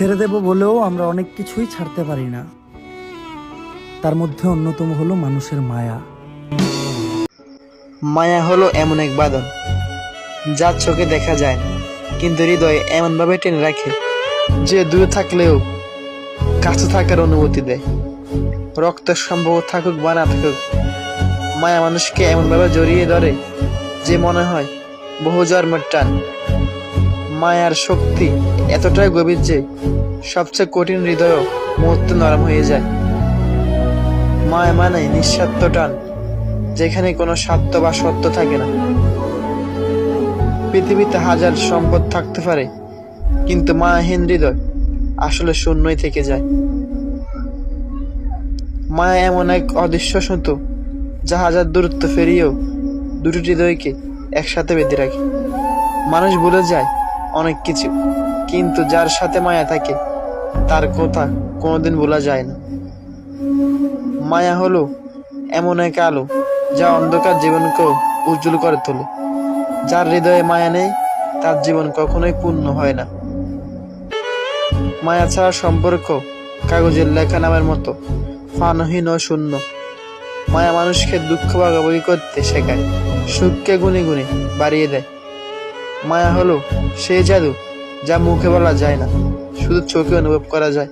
ছেড়ে দেব বলেও আমরা অনেক কিছুই ছাড়তে পারি না। তার মধ্যে অন্যতম হলো মানুষের মায়া। মায়া হলো এমন এক বাদন যা চোখে দেখা যায় না, কিন্তু হৃদয়ে এমনভাবে টেনে রাখে যে দূরে থাকলেও কাছে থাকার অনুভূতি দেয়। রক্তের সম্ভব থাকুক বা না থাকুক, মায়া মানুষকে এমনভাবে জড়িয়ে ধরে যে মনে হয় বহু জন্মের টান। মায়ার শক্তি এতটাই গভীর যে সবচেয়ে কঠিন হৃদয়ও মুহূর্তে নরম হয়ে যায়। মায়া মানে নিঃস্বার্থ টান, যেখানে কোনো স্বার্থ বা সত্য থাকে না। পৃথিবীতে হাজার সম্পদ থাকতে পারে, কিন্তু মায়াহীন হৃদয় আসলে শূন্যই থেকে যায়। মায়া এমন এক অদৃশ্য সুতো যা হাজার দূরত্ব ফেরিয়েও দুটি হৃদয়কে একসাথে বেঁধে রাখে। মানুষ বলে যায় অনেক কিছু। কিন্তু যার সাথে মায়া থাকে, তার কথা কোনোদিন ভোলা যায় না। মায়া হলো এমন এক আলো, যা অন্ধকার জীবনকেও উজ্জ্বল করে তোলে। যার হৃদয়ে মায়া নেই, তার জীবন কখনোই পূর্ণ হয় না। মায়া ছাড়া সম্পর্ক কাগজের লেখা নামের মতো ফানহীন ও শূন্য। মায়া মানুষকে দুঃখ ভাগাভাগি করতে শেখায়, সুখকে গুনে গুনে বাড়িয়ে দেয়। মায়া হলো সেই জাদু যা মুখে বলা যায় না শুধু চোখে অনুভব করা যায়।